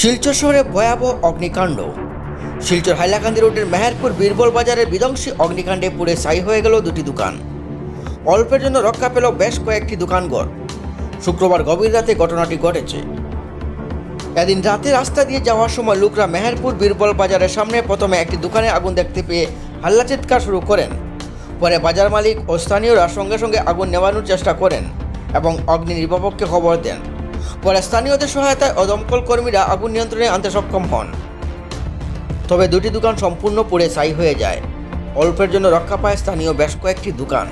শিলচর শহরে ভয়াবহ অগ্নিকাণ্ড। শিলচর হাইলাকান্দি রোডের মেহেরপুর বীরবল বাজারের বিধ্বংসী অগ্নিকাণ্ডে পুড়ে ছাই হয়ে গেল দুটি দোকান। অল্পের জন্য রক্ষা পেল বেশ কয়েকটি দোকানঘর। শুক্রবার গভীর রাতে ঘটনাটি ঘটেছে। এদিন রাতে রাস্তা দিয়ে যাওয়ার সময় লোকরা মেহেরপুর বীরবল বাজারের সামনে প্রথমে একটি দোকানে আগুন দেখতে পেয়ে হাল্লা চিৎকার শুরু করেন। পরে বাজার মালিক ও স্থানীয়রা সঙ্গে সঙ্গে আগুন নেভানোর চেষ্টা করেন এবং অগ্নি নির্বাপককে খবর দেন। পরে স্থানীয়দের সহায়তায় ও দমকল কর্মীরা আগুন নিয়ন্ত্রণে আনতে সক্ষম হন। তবে দুটি দোকান সম্পূর্ণ পুড়ে ছাই হয়ে যায়। অল্পের জন্য রক্ষা পায় স্থানীয় বেশ কয়েকটি দোকান।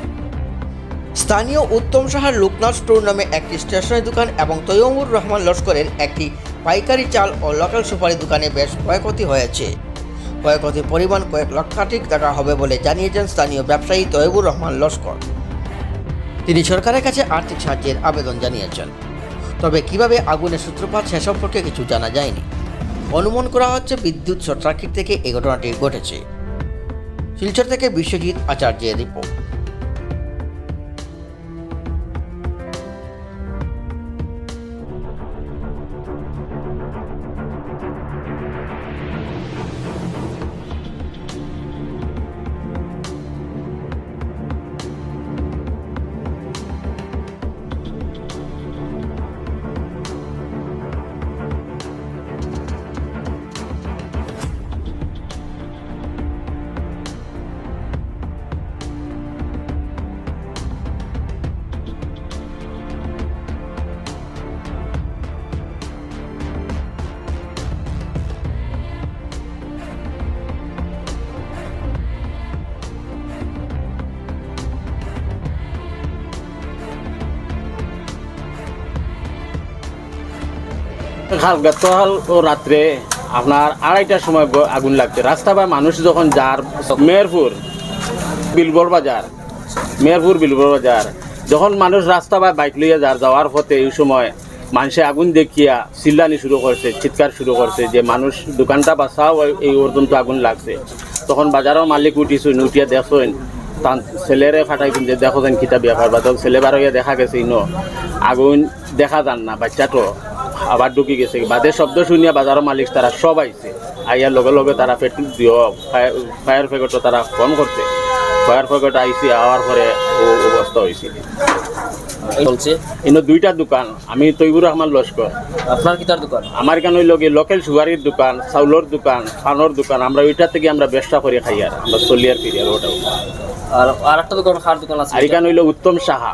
স্থানীয় উত্তম সাহার লোকনাথ স্টোর নামে একটি স্টেশনারি দোকান এবং তৈয়মুর রহমান লস্করের একটি পাইকারি চাল ও লোকাল সুপারি দোকানে বেশ ক্ষয়ক্ষতি হয়েছে। ক্ষয়ক্ষতির পরিমাণ কয়েক লক্ষাধিক টাকা হবে বলে জানিয়েছেন স্থানীয় ব্যবসায়ী তৈবুর রহমান লস্কর। তিনি সরকারের কাছে আর্থিক সাহায্যের আবেদন জানিয়েছেন। তবে কীভাবে আগুনের সূত্রপাত সে সম্পর্কে কিছু জানা যায়নি। অনুমান করা হচ্ছে বিদ্যুৎ শর্ট থেকে এই ঘটনাটি ঘটেছে। শিলচর থেকে বিশ্বজিৎ আচার্যের রিপোর্ট। কাল গতকাল ও রাত্রে আপনার আড়াইটার সময় আগুন লাগছে। রাস্তা বা মানুষ যখন যার মেহেরপুর, বিলবর বাজার, মেহেরপুর, বিলবর বাজার, যখন মানুষ রাস্তা বা বাইক লইয়া যার যাওয়ার পথে এই সময় মানুষে আগুন দেখিয়া চিল্লানি শুরু করছে, চিৎকার শুরু করছে যে মানুষ দোকানটা বাঁচাও এই পর্যন্ত আগুন লাগছে। তখন বাজারের মালিক উঠিছুন উঠিয়া দেখছেন ছেলেরে ফাটাই কিনতে দেখো যেন কিতা ব্যাপার বা তখন ছেলে বারো দেখা গেছে ইনো আগুন দেখা যান না বাচ্চাটো আবার ঢুকি গেছে। বাদে শব্দ শুনিয়া বাজারের মালিক তারা সব আইছে। আইয়ার লগে লগে তারা পেট্রোল দিও ফায়ার ফেগটও তারা ফোন করছে। ফায়ার ফেগট আইসি আওয়ার পরে ও অবস্থা হয়েছিল চলছে? ইনো দুইটা দোকান আমি তৈবুর রহমান লস্কর আপনার কিতার দোকান? আমার এখানে লগে লোকাল সুগারির দোকান চাউলের দোকান পানের দোকান আমরা ওইটা থেকে আমরা ব্যবসা করে খাই আর আমরা চলি আর ফিরি আর ওটাও আর আর একটা দোকান খার দোকান আছে। আর এখানে হইল উত্তম সাহা।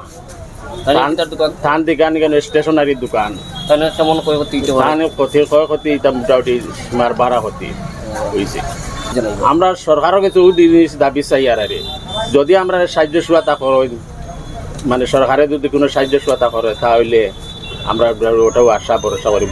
দোকান। ধান দোকান এখানে স্টেশনারি দোকান। তাহলে কেমন করে করতে দিতে পারে? ধান ক্ষতি ক্ষয়ক্ষতি এটা মোটামুটি ক্ষতি আমরা সরকারও কিছু জিনিস দাবি চাই আর আরে। যদি আমরা সাহায্য সুয়াতা করেন মানে সরকারে যদি কোনো সাহায্য সুয়াতা করে তাহলে আমরা ওটাও আশা ভরসা করি